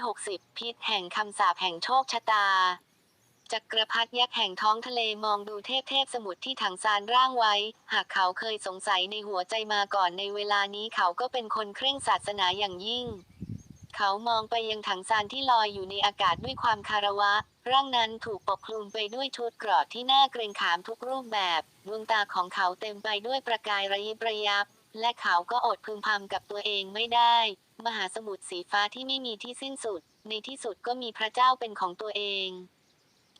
760 พิษแห่งคำสาปแห่งโชคชะตาจักรพรรดิยักษ์แห่งท้องทะเลมองดูเทพเทพสมุทรที่ถังซานร่างไว้ หากเขาเคยสงสัยในหัวใจมาก่อนในเวลานี้เขาก็เป็นคนเคร่งศาสนาอย่างยิ่ง เขามองไปยังถังซานที่ลอยอยู่ในอากาศด้วยความคารวะ ร่างนั้นถูกปกคลุมไปด้วยชุดเกราะที่น่าเกรงขามทุกรูปแบบดวงตาของเขาเต็มไปด้วยประกายระยิบระยับ และเขาก็อดพึมพำกับตัวเองไม่ได้ มหาสมุทรสีฟ้าที่ไม่มีที่สิ้นสุด ในที่สุดก็มีพระเจ้าเป็นของตัวเอง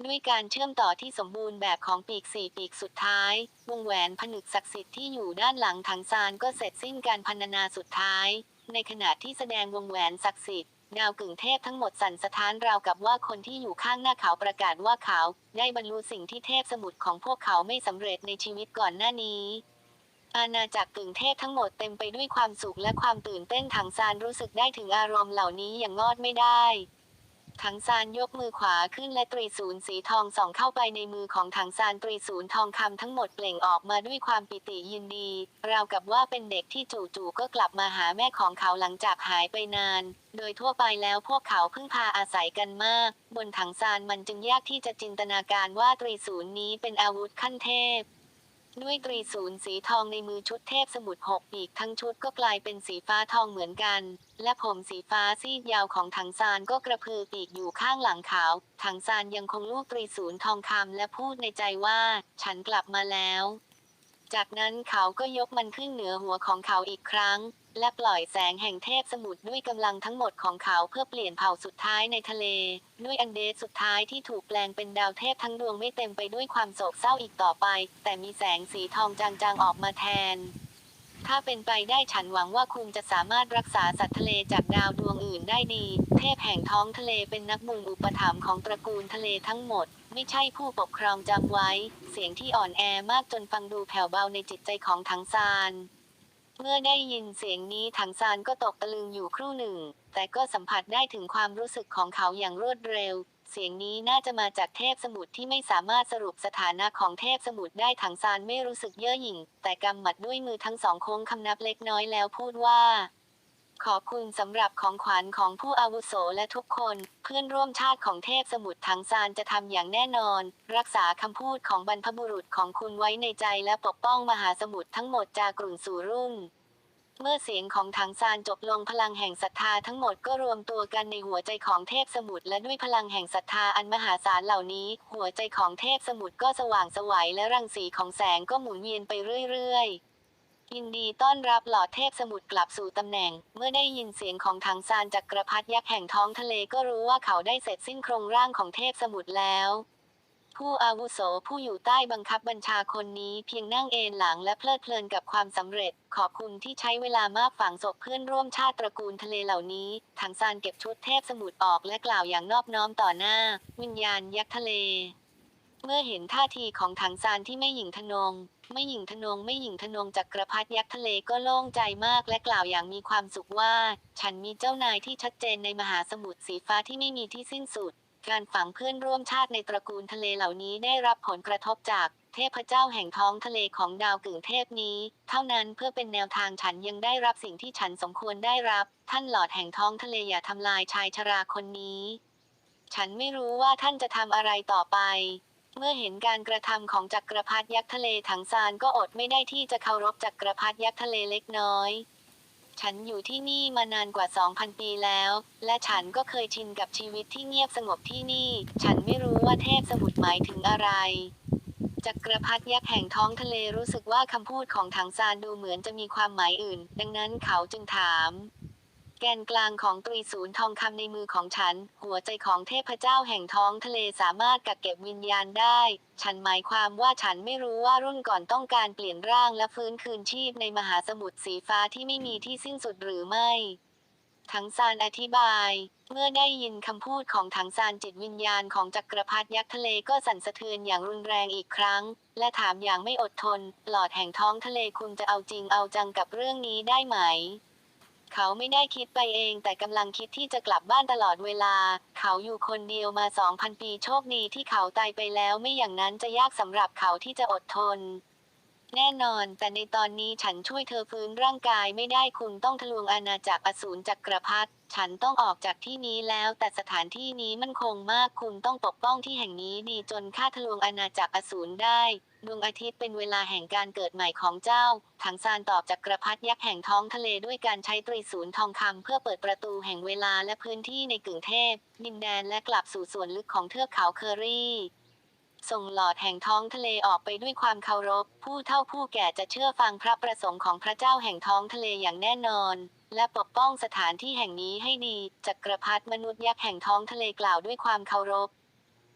ด้วยการเชื่อมต่อที่สมบูรณ์แบบของปีกสี่ปีกสุดท้าย วงแหวนผนึกศักดิ์สิทธิ์ที่อยู่ด้านหลังถังซานก็เสร็จสิ้นการพรรณนาสุดท้าย ในขณะที่แสดงวงแหวนศักดิ์สิทธิ์ดาวกึ่งเทพทั้งหมดสั่นสะท้านราวกับว่าคนที่อยู่ข้างหน้าเขาประกาศว่าเขา ได้บรรลุสิ่งที่เทพสมุทรของพวกเขาไม่สำเร็จในชีวิตก่อนหน้านี้ อาณาจักรกึ่งเทพทั้งหมดเต็มไปด้วยความสุขและความตื่นเต้นถังซานรู้สึกได้ถึงอารมณ์เหล่านี้อย่างงอดไม่ได้ถังซานยกมือขวาขึ้นและตรีศูนย์สีทองส่องเข้าไปในมือของถังซานตรีศูนย์ทองคำทั้งหมดเปล่งออกมาด้วยความปิติยินดี ราวกับว่าเป็นเด็กที่จู่ๆก็กลับมาหาแม่ของเขาหลังจากหายไปนาน โดยทั่วไปแล้วพวกเขาเพิ่งพาอาศัยกันมาก บนถังซานมันจึงยากที่จะจินตนาการว่าตรีศูนย์นี้เป็นอาวุธขั้นเทพ ด้วยตรีศูนย์สีทองในมือชุดเทพสมุดหกปีกทั้งชุดก็กลายเป็นสีฟ้าทองเหมือนกัน และผมสีฟ้าซีดยาวของถังซานก็กระพือปีกอยู่ข้างหลังขาว ถังซานยังคงลูกตรีศูนย์ทองคำและพูดในใจว่า ฉันกลับมาแล้ว จากนั้นเขาก็ยกมันขึ้นเหนือหัวของเขาอีกครั้ง และปล่อยแสงแห่งเทพสมุทรด้วยกำลังทั้งหมดของเขาเพื่อเปลี่ยนเผ่าสุดท้ายในทะเล ด้วยอันเดสสุดท้ายที่ถูกแปลงเป็นดาวเทพทั้งดวงไม่เต็มไปด้วยความโศกเศร้าอีกต่อไป แต่มีแสงสีทองจางๆออกมาแทน ถ้าเป็นไปได้ฉันหวังว่าคุณจะสามารถรักษาสัตว์ทะเลจากดาวดวงอื่นได้ดี เทพแห่งท้องทะเลเป็นนักบุญอุปถัมภ์ของตระกูลทะเลทั้งหมดไม่ใช่ผู้ปกครองจำไว้ เสียงที่อ่อนแอมากจนฟังดูแผ่วเบาในจิตใจของถังซาน เมื่อได้ยินเสียงนี้ถังซานก็ตกตะลึงอยู่ครู่หนึ่ง แต่ก็สัมผัสได้ถึงความรู้สึกของเขาอย่างรวดเร็ว เสียงนี้น่าจะมาจากเทพสมุทรที่ไม่สามารถสรุปสถานะของเทพสมุทรได้ถังซานไม่รู้สึกเย่อหยิ่ง แต่กำหมัดด้วยมือทั้งสองโค้งคำนับเล็กน้อยแล้วพูดว่า ขอบคุณสำหรับของขวัญของผู้อาวุโสและทุกคน เพื่อนร่วมชาติของเทพสมุทรถังซานจะทำอย่างแน่นอน รักษาคำพูดของบรรพบุรุษของคุณไว้ในใจและปกป้องมหาสมุทรทั้งหมดจากกรุ่นสู่รุ่นเมื่อเสียงของถังซานจบลงพลังแห่งศรัทธาทั้งหมดก็รวมตัวกันในหัวใจของเทพสมุทรและด้วยพลังแห่งศรัทธาอันมหาศาลเหล่านี้ หัวใจของเทพสมุทรก็สว่างไสวัยและรังสีของแสงก็หมุนเวียนไปเรื่อยๆ ยินดีต้อนรับหลอดเทพสมุทรกลับสู่ตำแหน่ง เมื่อได้ยินเสียงของถังซานจากกระพัดยักษ์แห่งท้องทะเลก็รู้ว่าเขาได้เสร็จสิ้นโครงร่างของเทพสมุทรแล้ว ผู้อาวุโสผู้อยู่ใต้บังคับบัญชาคนนี้เพียงนั่งเอนหลังและเพลิดเพลินกับความสำเร็จ ขอบคุณที่ใช้เวลามากฝังศพเพื่อนร่วมชาติตระกูลทะเลเหล่านี้ถังซานเก็บชุดเทพสมุทรออกและกล่าวอย่างนอบน้อมต่อหน้า วิญญาณยักษ์ทะเล เมื่อเห็นท่าทีของถังซานที่ไม่หยิ่งทะนง ไม่หยิ่งทะนง ไม่หยิ่งทะนงจากกระพัดยักษ์ทะเลก็โล่งใจมากและกล่าวอย่างมีความสุขว่า ฉันมีเจ้านายที่ชัดเจนในมหาสมุทรสีฟ้าที่ไม่มีที่สิ้นสุด การฝังเพื่อนร่วมชาติในตระกูลทะเลเหล่านี้ได้รับผลกระทบจากเทพเจ้าแห่งท้องทะเลของดาวกึ่งเทพนี้ เท่านั้นเพื่อเป็นแนวทางฉันยังได้รับสิ่งที่ฉันสมควรได้รับ ท่านหลอดแห่งท้องทะเลอย่าทำลายชายชราคนนี้ ฉันไม่รู้ว่าท่านจะทำอะไรต่อไป เมื่อเห็นการกระทำของจักรพรรดิยักษ์ทะเลถังซานก็อดไม่ได้ที่จะเคารพจักรพรรดิยักษ์ทะเลเล็กน้อย ฉันอยู่ที่นี่มานานกว่า 2,000 ปีแล้ว และฉันก็เคยชินกับชีวิตที่เงียบสงบที่นี่ ฉันไม่รู้ว่าเทพสมุทรหมายถึงอะไรจักรพรรดิยักษ์แห่งท้องทะเลรู้สึกว่าคำพูดของถังซานดูเหมือนจะมีความหมายอื่น ดังนั้นเขาจึงถาม แกนกลางของตรีศูนย์ทองคำในมือของฉัน หัวใจของเทพเจ้าแห่งท้องทะเลสามารถกักเก็บวิญญาณได้ ฉันหมายความว่าฉันไม่รู้ว่ารุ่นก่อนต้องการเปลี่ยนร่างและฟื้นคืนชีพในมหาสมุทรสีฟ้าที่ไม่มีที่สิ้นสุดหรือไม่ถังซานอธิบาย เมื่อได้ยินคำพูดของถังซานจิตวิญญาณของจักรพรรดิยักษ์ทะเลก็สั่นสะเทือนอย่างรุนแรงอีกครั้ง และถามอย่างไม่อดทน หลอดแห่งท้องทะเลคุณจะเอาจริงเอาจังกับเรื่องนี้ได้ไหม เขาไม่ได้คิดไปเองแต่กำลังคิดที่จะกลับบ้านตลอดเวลา เขาอยู่คนเดียวมา 2,000 ปีโชคดีที่เขาตายไปแล้วไม่อย่างนั้นจะยากสำหรับเขาที่จะอดทน แน่นอน แต่ในตอนนี้ฉันช่วยเธอฟื้นร่างกายไม่ได้คุณต้องทะลวงอาณาจักรอสูรจักรพรรดิฉันต้องออกจากที่นี้แล้ว แต่สถานที่นี้มั่นคงมากคุณต้องปกป้องที่แห่งนี้ดีจนข้าทะลวงอาณาจักรอสูรได้ดวงอาทิตย์เป็นเวลาแห่งการเกิดใหม่ของเจ้า ถังซานตอบจักรพรรดิยักษ์แห่งท้องทะเลด้วยการใช้ตรีศูนย์ทองคำเพื่อเปิดประตูแห่งเวลาและพื้นที่ในกึ่งเทพ ดินแดนและกลับสู่ส่วนลึกของเทือกเขาเคอรี่ ส่งหลอดแห่งท้องทะเลออกไปด้วยความเคารพ ผู้เฒ่าผู้แก่จะเชื่อฟังพระประสงค์ของพระเจ้าแห่งท้องทะเลอย่างแน่นอน และปกป้องสถานที่แห่งนี้ให้ดีจักรพรรดิมนุษย์ยักษ์แห่งท้องทะเลกล่าวด้วยความเคารพ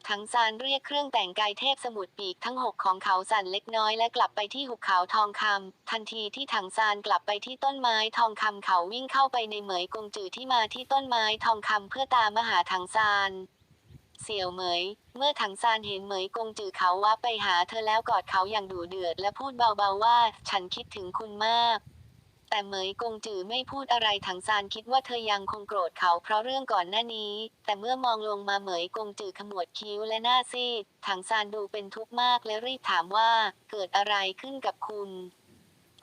ทั้งซานเรียกเครื่องแต่งกายเทพสมุทรปีกทั้งหกของเขาสั่นเล็กน้อยและกลับไปที่หุบเขาทองคำทันทีที่ถังซานกลับไปที่ต้นไม้ทองคำเขาวิ่งเข้าไปในเหมยกงจือที่มาที่ต้นไม้ทองคำเพื่อตามมาหาถังซาน เสี่ยวเหมย เมื่อถังซานเห็นเหมยกงจือเขาว่าไปหาเธอแล้วกอดเขาอย่างดุเดือดและพูดเบาๆว่า ฉันคิดถึงคุณมาก แต่เหมยกงจือไม่พูดอะไรถังซานคิดว่าเธอยังคงโกรธเขาเพราะเรื่องก่อนหน้านี้ แต่เมื่อมองลงมาเหมยกงจือขมวดคิ้วและหน้าซีดถังซานดูเป็นทุกข์มากและรีบถามว่า เกิดอะไรขึ้นกับคุณ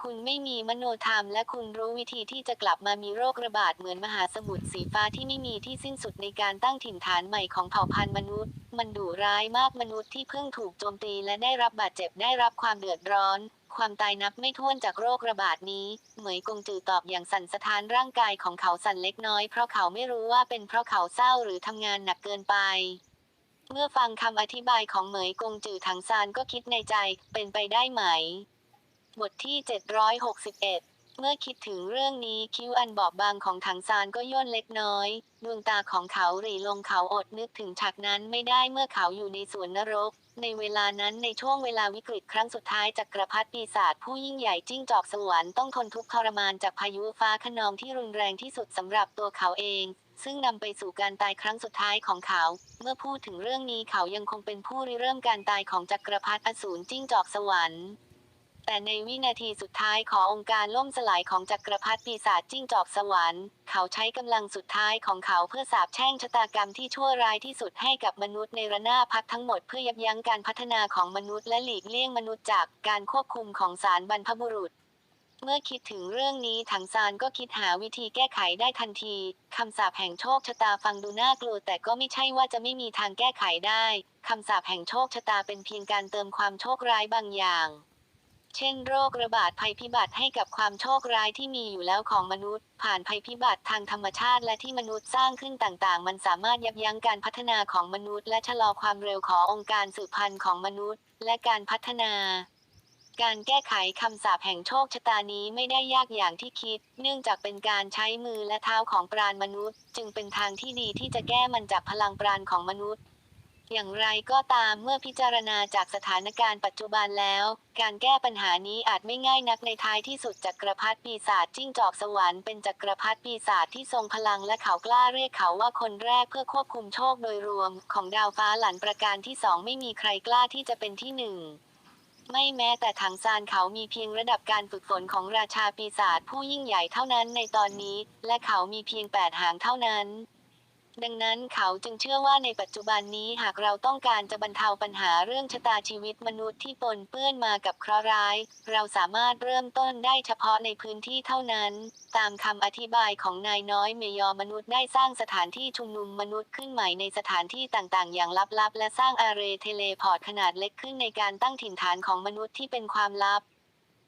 คุณไม่มีมโนธรรมและคุณรู้วิธีที่จะกลับมามีโรคระบาดเหมือนมหาสมุทรสีฟ้าที่ไม่มีที่สิ้นสุดในการตั้งถิ่นฐานใหม่ของเผ่าพันธุ์มนุษย์ มันดุร้ายมากมนุษย์ที่เพิ่งถูกโจมตีและได้รับบาดเจ็บได้รับความเดือดร้อน ความตายนับไม่ถ้วนจากโรคระบาดนี้ เหมยกงจือตอบอย่างสั่นสะท้านร่างกายของเขาสั่นเล็กน้อยเพราะเขาไม่รู้ว่าเป็นเพราะเขาเศร้าหรือทำงานหนักเกินไปเมื่อฟังคำอธิบายของเหมยกงจือถังซานก็คิดในใจ เป็นไปได้ไหม บทที่ 761 เมื่อคิดถึงเรื่องนี้คิ้วอันบอบบางของถังซานก็ย่นเล็กน้อย ดวงตาของเขาหรี่ลงเขาอดนึกถึงฉากนั้นไม่ได้เมื่อเขาอยู่ในสวนนรก ในเวลานั้นในช่วงเวลาวิกฤตครั้งสุดท้ายจักรพรรดิปีศาจผู้ยิ่งใหญ่จิ้งจอกสวรรค์ต้องทนทุกข์ทรมานจากพายุฟ้าคะนองที่รุนแรงที่สุดสำหรับตัวเขาเองซึ่งนำไปสู่การตายครั้งสุดท้ายของเขา เมื่อพูดถึงเรื่องนี้เขายังคงเป็นผู้ริเริ่มการตายของจักรพรรดิอสูรจิ้งจอกสวรรค์ แต่ในวินาทีสุดท้ายขององค์การล่มสลายของจักรพรรดิปีศาจจิ้งจอกสวรรค์ เขาใช้กำลังสุดท้ายของเขาเพื่อสาบแช่งชะตากรรมที่ชั่วร้ายที่สุดให้กับมนุษย์ในระนาบพักทั้งหมดเพื่อยับยั้งการพัฒนาของมนุษย์และหลีกเลี่ยงมนุษย์จากการควบคุมของศาลบรรพบุรุษเมื่อคิดถึงเรื่องนี้ถังซานก็คิดหาวิธีแก้ไขได้ทันที คำสาปแห่งโชคชะตาฟังดูน่ากลัวแต่ก็ไม่ใช่ว่าจะไม่มีทางแก้ไขได้ คำสาปแห่งโชคชะตาเป็นเพียงการเติมความโชคร้ายบางอย่าง เช่นโรคระบาดภัยพิบัติให้กับความโชคร้ายที่มีอยู่แล้วของมนุษย์ ผ่านภัยพิบัติทางธรรมชาติและที่มนุษย์สร้างขึ้นต่างๆ มันสามารถยับยั้งการพัฒนาของมนุษย์ และชะลอความเร็วขององค์การสืบพันธุ์ของมนุษย์ และการพัฒนา การแก้ไขคำสาปแห่งโชคชะตานี้ไม่ได้ยากอย่างที่คิด เนื่องจากเป็นการใช้มือและเท้าของปราณมนุษย์ จึงเป็นทางที่ดีที่จะแก้มันจากพลังปราณของมนุษย์ อย่างไรก็ตามเมื่อพิจารณาจากสถานการณ์ปัจจุบันแล้ว การแก้ปัญหานี้อาจไม่ง่ายนักในท้ายที่สุดจักรพรรดิปีศาจจิ้งจอกสวรรค์เป็นจักรพรรดิปีศาจที่ทรงพลังและเขากล้าเรียกเขาว่าคนแรกเพื่อควบคุมโชคโดยรวม ของดาวฟ้าหลันประการที่สองไม่มีใครกล้าที่จะเป็นที่หนึ่งไม่แม้แต่ถังซานเขามีเพียงระดับการฝึกฝนของราชาปีศาจผู้ยิ่งใหญ่เท่านั้นในตอนนี้ และเขามีเพียงแปดหางเท่านั้น ดังนั้นเขาจึงเชื่อว่าในปัจจุบันนี้หากเราต้องการจะบรรเทาปัญหาเรื่องชะตาชีวิตมนุษย์ที่ปนเปื้อนมากับเคราะห์ร้าย เราสามารถเริ่มต้นได้เฉพาะในพื้นที่เท่านั้น ตามคำอธิบายของนายน้อยเมยอมนุษย์ได้สร้างสถานที่ชุมนุมมนุษย์ขึ้นใหม่ในสถานที่ต่างๆ อย่างลับๆ และสร้างอาเรเทเลพอร์ตขนาดเล็กขึ้นในการตั้งถิ่นฐานของมนุษย์ที่เป็นความลับ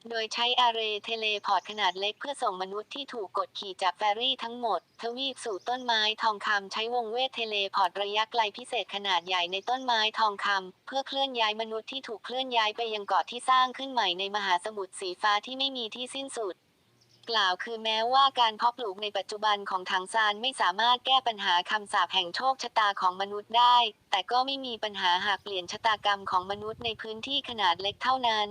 โดยใช้อาเรเทเลพอร์ตขนาดเล็กเพื่อส่งมนุษย์ที่ถูกกดขี่จากแฟรี่ทั้งหมด ทวีปสู่ต้นไม้ทองคำใช้วงเวทเทเลพอร์ตระยะไกลพิเศษขนาดใหญ่ในต้นไม้ทองคำเพื่อเคลื่อนย้ายมนุษย์ที่ถูกเคลื่อนย้ายไปยังเกาะที่สร้างขึ้นใหม่ในมหาสมุทรสีฟ้าที่ไม่มีที่สิ้นสุดกล่าวคือแม้ว่าการเพาะปลูกในปัจจุบันของถังซานไม่สามารถแก้ปัญหาคำสาปแห่งโชคชะตาของมนุษย์ได้ แต่ก็ไม่มีปัญหาหากเปลี่ยนชะตากรรมของมนุษย์ในพื้นที่ขนาดเล็กเท่านั้น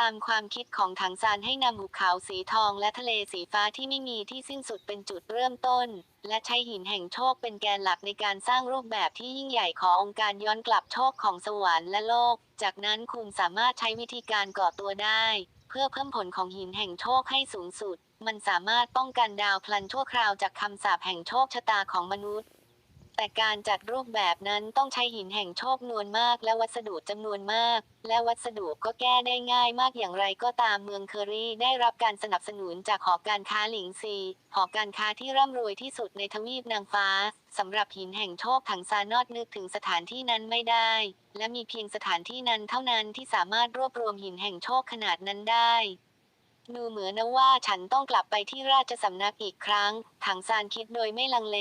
ตามความคิดของถังซานให้นำหุบเขาสีทองและทะเลสีฟ้าที่ไม่มีที่สิ้นสุดเป็นจุดเริ่มต้น และใช้หินแห่งโชคเป็นแกนหลักในการสร้างรูปแบบที่ยิ่งใหญ่ขององค์การย้อนกลับโชคของสวรรค์และโลก จากนั้นคุณสามารถใช้วิธีการก่อตัวได้ เพื่อเพิ่มผลของหินแห่งโชคให้สูงสุด มันสามารถป้องกันดาวพลันชั่วคราวจากคำสาปแห่งโชคชะตาของมนุษย์ แต่การจัดรูปแบบนั้นต้องใช้หินแห่งโชคนวนมากและวัสดุจำนวนมาก และวัสดุก็แก้ได้ง่ายมากอย่างไรก็ตามเมืองเคอรี่ได้รับการสนับสนุนจากหอการค้าหลิงซี หอการค้าที่ร่ำรวยที่สุดในทวีปนางฟ้าสำหรับหินแห่งโชคถังซานอดนึกถึงสถานที่นั้นไม่ได้ และมีเพียงสถานที่นั้นเท่านั้นที่สามารถรวบรวมหินแห่งโชคขนาดนั้นได้ดูเหมือนนะว่าฉันต้องกลับไปที่ราชสำนักอีกครั้ง ถังซานคิดโดยไม่ลังเล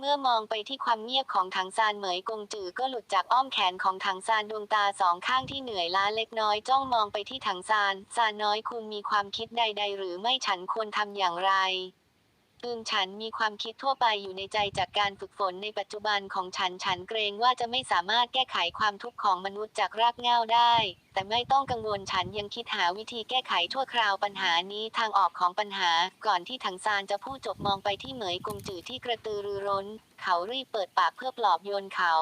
เมื่อมองไปที่ความเงียบของถังซานเหมยกงจือก็หลุดจากอ้อมแขนของถังซานดวงตาสองข้างที่เหนื่อยล้าเล็กน้อยจ้องมองไปที่ถังซานซานน้อยคุณมีความคิดใด ๆ หรือไม่ฉันควรทำอย่างไร อืมฉันมีความคิดทั่วไปอยู่ในใจจากการฝึกฝนในปัจจุบันของฉันฉันเกรงว่าจะไม่สามารถแก้ไขความทุกข์ของมนุษย์จากรากเหง้าได้ แต่ไม่ต้องกังวลฉันยังคิดหาวิธีแก้ไขชั่วคราวปัญหานี้ทางออกของปัญหา ก่อนที่ถังซานจะพูดจบมองไปที่เหมยกงจือที่กระตือรือร้น เขารีบเปิดปากเพื่อปลอบโยนเขา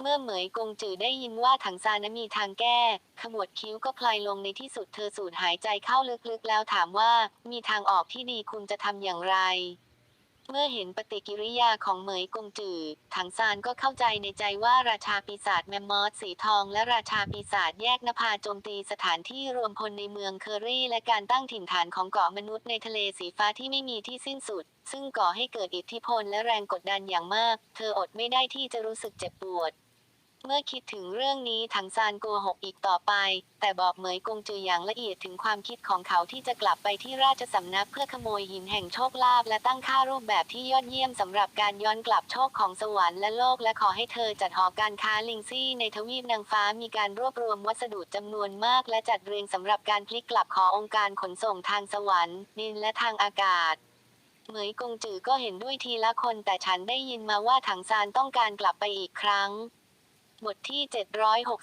เมื่อเหมยกงจือได้ยินว่าถังซานมีทางแก้ ขมวดคิ้วก็พลายลงในที่สุดเธอสูดหายใจเข้าลึกๆแล้วถามว่า มีทางออกที่ดีคุณจะทำอย่างไร เมื่อเห็นปฏิกิริยาของเหมยกงจือ ถังซานก็เข้าใจในใจว่าราชาปีศาจแมมมอสสีทองและราชาปีศาจแยกนภาโจมตีสถานที่รวมพลในเมืองเคอรี่ และการตั้งถิ่นฐานของเกาะมนุษย์ในทะเลสีฟ้าที่ไม่มีที่สิ้นสุด ซึ่งก่อให้เกิดอิทธิพลและแรงกดดันอย่างมาก เธออดไม่ได้ที่จะรู้สึกเจ็บปวด เมื่อคิดถึงเรื่องนี้ถังซานโกหกอีกต่อไป แต่บอกเหมยกงจืออย่างละเอียดถึงความคิดของเขาที่จะกลับไปที่ราชสำนักเพื่อขโมยหินแห่งโชคลาภและตั้งค่ารูปแบบที่ยอดเยี่ยมสำหรับการย้อนกลับโชคของสวรรค์และโลกและขอให้เธอจัดหอการค้าลิงซี่ในทวีปนางฟ้ามีการรวบรวมวัสดุจำนวนมาก และจัดเรียงสำหรับการพลิกกลับขอองค์การขนส่งทางสวรรค์ดินและทางอากาศเหมยกงจือก็เห็นด้วยทีละคนแต่ฉันได้ยินมาว่าถังซานต้องการกลับไปอีกครั้ง บทที่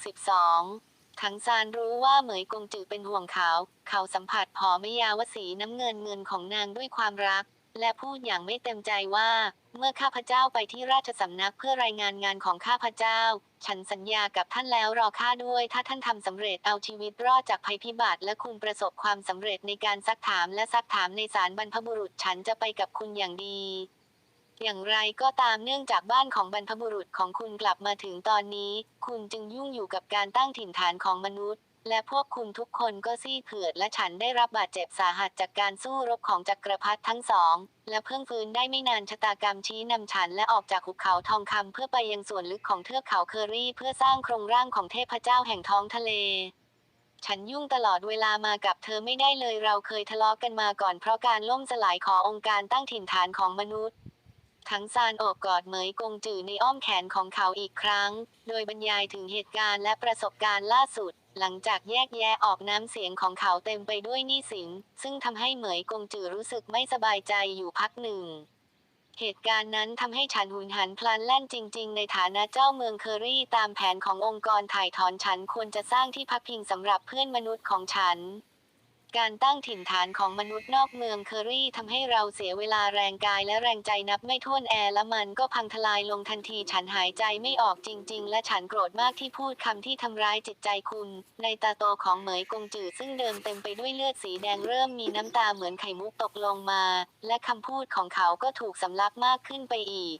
762 ถังซานรู้ว่าเหมยกงจือเป็นห่วงเขา เขาสัมผัสผอมยาวสีน้ำเงินเงินของนางด้วยความรัก และพูดอย่างไม่เต็มใจว่า เมื่อข้าพเจ้าไปที่ราชสำนักเพื่อรายงานงานของข้าพเจ้า ฉันสัญญากับท่านแล้วรอข้าด้วย ถ้าท่านทำสำเร็จเอาชีวิตรอดจากภัยพิบัติ และคุณประสบความสำเร็จในการซักถามและซักถามในศาลบรรพบุรุษฉันจะไปกับคุณอย่างดี อย่างไรก็ตามเนื่องจากบ้านของบรรพบุรุษของคุณกลับมาถึงตอนนี้ คุณจึงยุ่งอยู่กับการตั้งถิ่นฐานของมนุษย์ และพวกคุณทุกคนก็ซี่เผือดและฉันได้รับบาดเจ็บสาหัสจากการสู้รบของจักรพรรดิทั้งสอง และเพิ่งฟื้นได้ไม่นานชะตากรรมชี้นำฉันและออกจากหุบเขาทองคำเพื่อไปยังส่วนลึกของเทือกเขาเคอรี่เพื่อสร้างโครงร่างของเทพเจ้าแห่งท้องทะเลฉันยุ่งตลอดเวลามากับเธอไม่ได้เลยเราเคยทะเลาะกันมาก่อนเพราะการล่มสลายขององค์การตั้งถิ่นฐานของมนุษย์ ทั้งซานโอบกอดเหมยกงจือในอ้อมแขนของเขาอีกครั้ง โดยบรรยายถึงเหตุการณ์และประสบการณ์ล่าสุด หลังจากแยกแยะออกน้ำเสียงของเขาเต็มไปด้วยหนี้สิน ซึ่งทำให้เหมยกงจือรู้สึกไม่สบายใจอยู่พักหนึ่งเหตุการณ์นั้นทำให้ฉันหุนหันพลันแล่นจริง ๆ ในฐานะเจ้าเมืองเคอรี่ตามแผนขององค์กรถ่ายถอนฉันควรจะสร้างที่พักพิงสำหรับเพื่อนมนุษย์ของฉัน การตั้งถิ่นฐานของมนุษย์นอกเมืองเคอรี่ทำให้เราเสียเวลาแรงกายและแรงใจนับไม่ถ้วนแอร์และมันก็พังทลายลงทันทีฉันหายใจไม่ออกจริง ๆ และฉันโกรธมากที่พูดคำที่ทำร้ายจิตใจคุณ ในตาโตของเหมยกงจือซึ่งเดิมเต็มไปด้วยเลือดสีแดงเริ่มมีน้ำตาเหมือนไข่มุกตกลงมา และคำพูดของเขาก็ถูกสำลักมากขึ้นไปอีก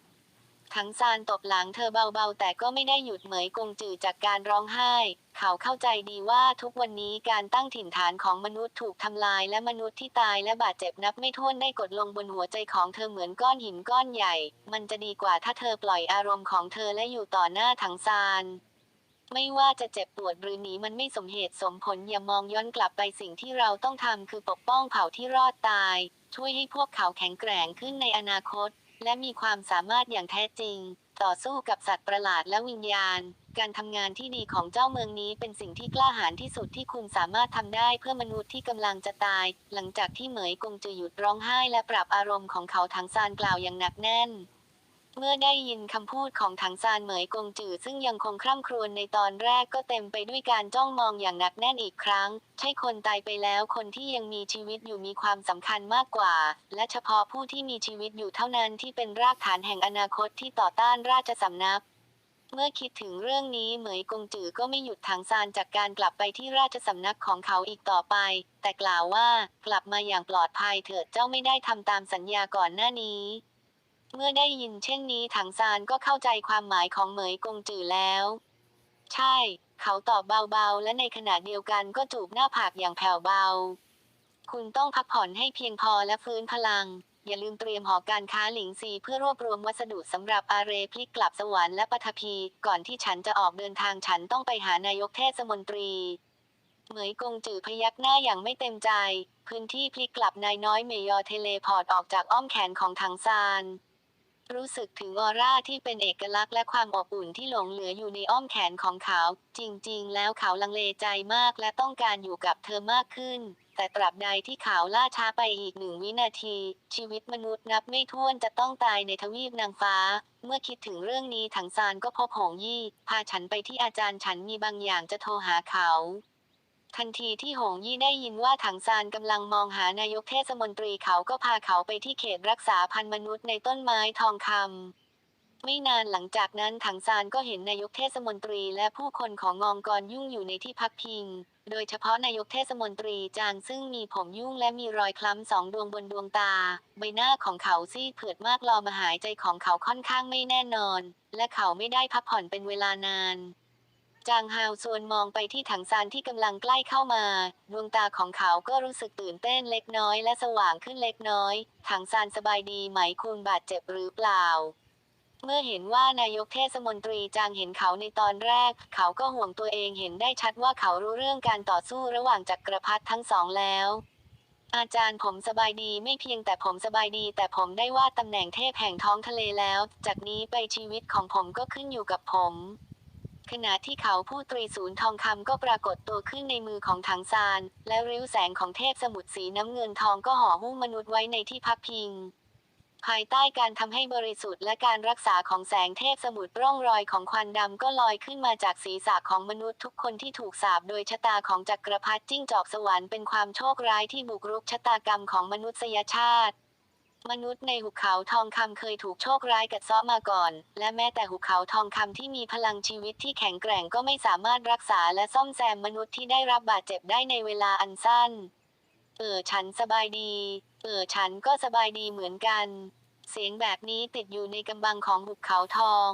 ทั้งซานตบหลังเธอเบาๆ แต่ก็ไม่ได้หยุดเหมยกงจือจากการร้องไห้ เขาเข้าใจดีว่าทุกวันนี้การตั้งถิ่นฐานของมนุษย์ถูกทำลายและมนุษย์ที่ตายและบาดเจ็บนับไม่ถ้วนได้กดลงบนหัวใจของเธอเหมือนก้อนหินก้อนใหญ่ มันจะดีกว่าถ้าเธอปล่อยอารมณ์ของเธอและอยู่ต่อหน้าทั้งซานไม่ว่าจะเจ็บปวดหรือหนีมันไม่สมเหตุสมผลอย่ามองย้อนกลับไปสิ่งที่เราต้องทำคือปกป้องเผ่าที่รอดตาย ช่วยให้พวกเขาแข็งแกร่งขึ้นในอนาคต และมีความสามารถอย่างแท้จริง ต่อสู้กับสัตว์ประหลาดและวิญญาณ การทำงานที่ดีของเจ้าเมืองนี้เป็นสิ่งที่กล้าหาญที่สุดที่คุณสามารถทำได้เพื่อมนุษย์ที่กำลังจะตาย หลังจากที่เหมยกงจะหยุดร้องไห้และปรับอารมณ์ของเขาทั้งซานกล่าวอย่างหนักแน่น เมื่อได้ยินคำพูดของถังซานเหมยกงจือซึ่งยังคงคร่ำครวญในตอนแรกก็เต็มไปด้วยการจ้องมองอย่างหนักแน่นอีกครั้ง ใช่คนตายไปแล้วคนที่ยังมีชีวิตอยู่มีความสำคัญมากกว่า และเฉพาะผู้ที่มีชีวิตอยู่เท่านั้นที่เป็นรากฐานแห่งอนาคตที่ต่อต้านราชสำนักเมื่อคิดถึงเรื่องนี้เหมยกงจือก็ไม่หยุดถังซานจากการกลับไปที่ราชสำนักของเขาอีกต่อไป แต่กล่าวว่ากลับมาอย่างปลอดภัยเถิดเจ้าไม่ได้ทำตามสัญญาก่อนหน้านี้ เมื่อได้ยินเช่นนี้ถังซานก็เข้าใจความหมายของเหมยกงจือแล้ว ใช่ เขาตอบเบาๆ และในขณะเดียวกันก็จูบหน้าผากอย่างแผ่วเบา คุณต้องพักผ่อนให้เพียงพอและฟื้นพลัง อย่าลืมเตรียมหอการค้าหลิงซีเพื่อรวบรวมวัสดุสำหรับอาเรพลิกกลับสวรรค์และปฐพี ก่อนที่ฉันจะออกเดินทางฉันต้องไปหานายกเทศมนตรีเหมยกงจือพยักหน้าอย่างไม่เต็มใจ พื้นที่พลิกกลับนายน้อยเมยอเทเลพอร์ตออกจากอ้อมแขนของถังซาน รู้สึกถึงออร่าที่เป็นเอกลักษณ์และความอบอุ่นที่หลงเหลืออยู่ในอ้อมแขนของเขา จริงๆ แล้วเขาลังเลใจมากและต้องการอยู่กับเธอมากขึ้น แต่ตราบใดที่เขาล่าช้าไปอีกหนึ่งวินาที ชีวิตมนุษย์นับไม่ถ้วนจะต้องตายในทวีปนางฟ้า เมื่อคิดถึงเรื่องนี้ถังซานก็พบหงยี่ พาฉันไปที่อาจารย์ฉันมีบางอย่างจะโทรหาเขา ทันทีที่หงยี่ได้ยินว่าถังซานกำลังมองหานายกเทศมนตรีเขาก็พาเขาไปที่เขตรักษาพันธุ์มนุษย์ในต้นไม้ทองคำไม่นานหลังจากนั้นถังซานก็เห็นนายกเทศมนตรีและผู้คนของงองกรยุ่งอยู่ในที่พักพิง โดยเฉพาะนายกเทศมนตรีจางซึ่งมีผมยุ่งและมีรอยคล้ำสองดวงบนดวงตา ใบหน้าของเขาซีดเผือดมากลอมาหายใจของเขาค่อนข้างไม่แน่นอน และเขาไม่ได้พักผ่อนเป็นเวลานาน จางฮาวส่วนมองไปที่ถังซานที่กำลังใกล้เข้ามา ดวงตาของเขาก็รู้สึกตื่นเต้นเล็กน้อยและสว่างขึ้นเล็กน้อย ถังซานสบายดีไหมคุณบาดเจ็บหรือเปล่า เมื่อเห็นว่านายกเทศมนตรีจางเห็นเขาในตอนแรก เขาก็ห่วงตัวเองเห็นได้ชัดว่าเขารู้เรื่องการต่อสู้ระหว่างจักรพรรดิทั้งสองแล้วอาจารย์ผมสบายดีไม่เพียงแต่ผมสบายดี แต่ผมได้ว่าตำแหน่งเทพแห่งท้องทะเลแล้ว จากนี้ไปชีวิตของผมก็ขึ้นอยู่กับผม ขณะที่เขาพูดตรีศูนย์ทองคำก็ปรากฏตัวขึ้นในมือของถังซาน และริ้วแสงของเทพสมุทรสีน้ำเงินทองก็ห่อหุ้มมนุษย์ไว้ในที่พักพิง ภายใต้การทำให้บริสุทธิ์และการรักษาของแสงเทพสมุทรร่องรอยของควันดำก็ลอยขึ้นมาจากศีรษะของมนุษย์ทุกคนที่ถูกสาปโดยชะตาของจักรพรรดิจิ้งจอกสวรรค์เป็นความโชคร้ายที่บุกรุกชะตากรรมของมนุษยชาติ มนุษย์ในหุบเขาทองคำเคยถูกโชคร้ายกัดเซาะมาก่อน และแม้แต่หุบเขาทองคำที่มีพลังชีวิตที่แข็งแกร่งก็ไม่สามารถรักษาและซ่อมแซมมนุษย์ที่ได้รับบาดเจ็บได้ในเวลาอันสั้น เออฉันสบายดี เออฉันก็สบายดีเหมือนกัน เสียงแบบนี้ติดอยู่ในกำบังของหุบเขาทอง